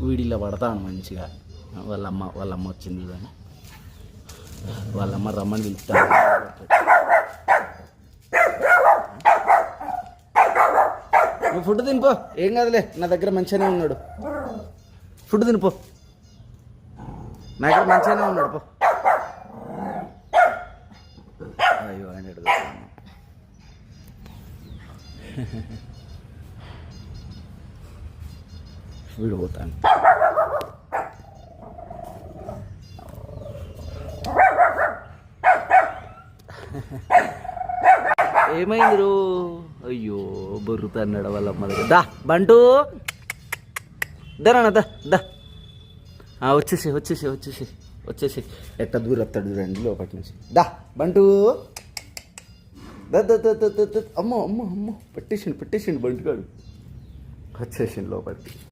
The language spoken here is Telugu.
వీడిలో పడతాను మంచిగా. వాళ్ళమ్మ వాళ్ళమ్మ వచ్చింది కానీ వాళ్ళమ్మ రమ్మని పిలుస్తాను. నువ్వు ఫుడ్ తినిపో. ఏం కాదులే నా దగ్గర మంచిగానే ఉన్నాడు. ఫుడ్ తినిపో. నా దగ్గర మంచిగానే ఉన్నాడు పో. అయ్యో ఆయన వీడు పోతాను ఏమైంది రో అయ్యో బొర్రుతాన్నాడు వాళ్ళ అమ్మ దగ్గర దా బంటు. దరానా దా దా. ఆ, వచ్చేసి వచ్చేసి వచ్చేసి వచ్చేసి ఎట్ట దూరం వస్తాడు చూడండి లోపటి నుంచి. దా బంటు. దా దా దా. అమ్మో అమ్మో అమ్మో. పెట్టేసిండు పెట్టేసిండు బంటుగాడు. వచ్చేసిండు లోపలికి.